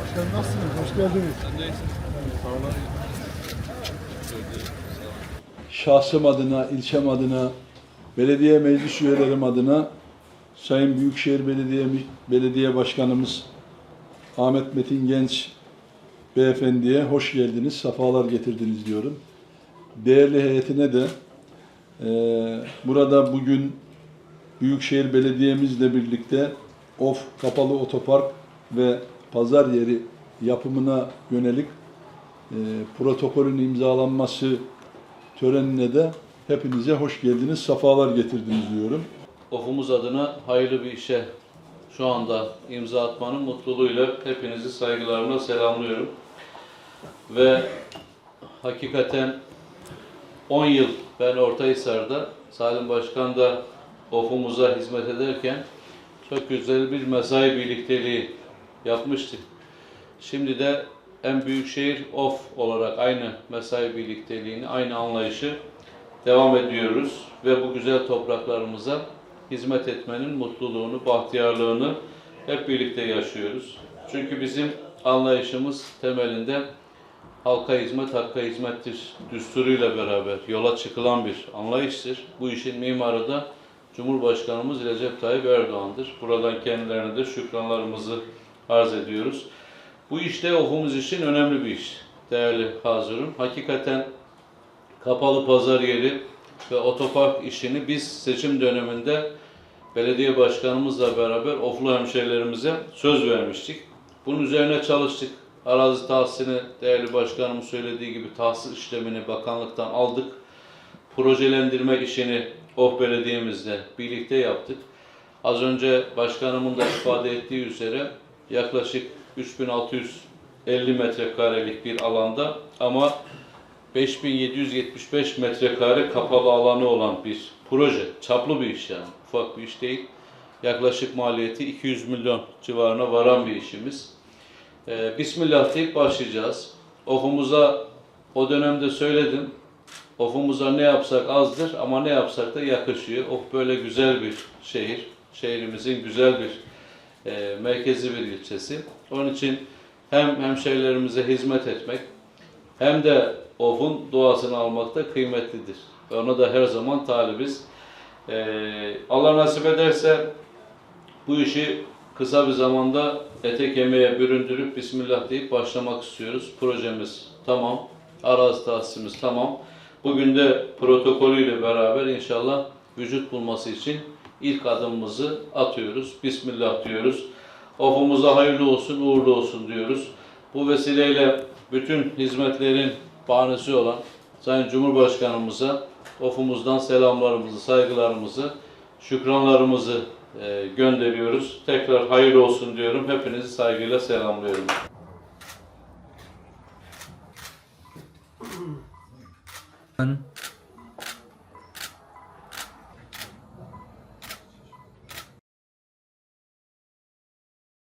Başkanım nasılsınız? Hoş geldiniz. şahsım adına, ilçem adına, belediye meclis üyelerim adına Sayın Büyükşehir Belediye Belediye Başkanımız Ahmet Metin Genç Beyefendi'ye hoş geldiniz, sefalar getirdiniz diyorum. Değerli heyetine de eee, burada bugün Büyükşehir Belediye'mizle birlikte OF Kapalı Otopark ve Pazar Yeri yapımına yönelik eee, protokolün imzalanması törenine de hepinize hoş geldiniz, sefalar getirdiniz diyorum. Ofumuz adına hayırlı bir işe şu anda imza atmanın mutluluğuyla hepinizi saygılarımla selamlıyorum. Ve hakikaten 10 yıl ben Ortahisar'da Salim Başkan da ofumuza hizmet ederken çok güzel bir mesai birlikteliği yapmıştık. Şimdi de en büyük şehir of olarak aynı mesai birlikteliğini, aynı anlayışı devam ediyoruz ve bu güzel topraklarımıza hizmet etmenin mutluluğunu, bahtiyarlığını hep birlikte yaşıyoruz. Çünkü bizim anlayışımız temelinde halka hizmet, hakka hizmettir düsturuyla beraber yola çıkılan bir anlayıştır. Bu işin mimarı da Cumhurbaşkanımız Recep Tayyip Erdoğan'dır. Buradan kendilerine de şükranlarımızı arz ediyoruz. Bu işte ofumuz için önemli bir iş değerli hazırım. Hakikaten kapalı pazar yeri ve otopark işini biz seçim döneminde belediye başkanımızla beraber oflu hemşehrilerimize söz vermiştik. Bunun üzerine çalıştık. Arazi tahsisini değerli başkanımın söylediği gibi tahsis işlemini bakanlıktan aldık. Projelendirme işini of belediyemizle birlikte yaptık. Az önce başkanımın da ifade ettiği üzere yaklaşık 3650 metrekarelik bir alanda ama 5775 metrekare kapalı alanı olan bir proje. Çaplı bir iş yani. Ufak bir iş değil. Yaklaşık maliyeti 200 milyon civarına varan bir işimiz. Ee, Bismillah deyip başlayacağız. Ofumuza o dönemde söyledim. Ofumuza ne yapsak azdır ama ne yapsak da yakışıyor. Of böyle güzel bir şehir. Şehrimizin güzel bir e, merkezi bir ilçesi. Onun için hem hemşehrilerimize hizmet etmek hem de ofun doğasını almak da kıymetlidir. Ve ona da her zaman talibiz. Ee, Allah nasip ederse bu işi kısa bir zamanda ete kemiğe büründürüp Bismillah deyip başlamak istiyoruz. Projemiz tamam, arazi tahsisimiz tamam. Bugün de protokolüyle beraber inşallah vücut bulması için ilk adımımızı atıyoruz. Bismillah diyoruz. Ofumuza hayırlı olsun, uğurlu olsun diyoruz. Bu vesileyle bütün hizmetlerin bahanesi olan Sayın Cumhurbaşkanımıza ofumuzdan selamlarımızı, saygılarımızı, şükranlarımızı e, gönderiyoruz. Tekrar hayırlı olsun diyorum. Hepinizi saygıyla selamlıyorum. Ben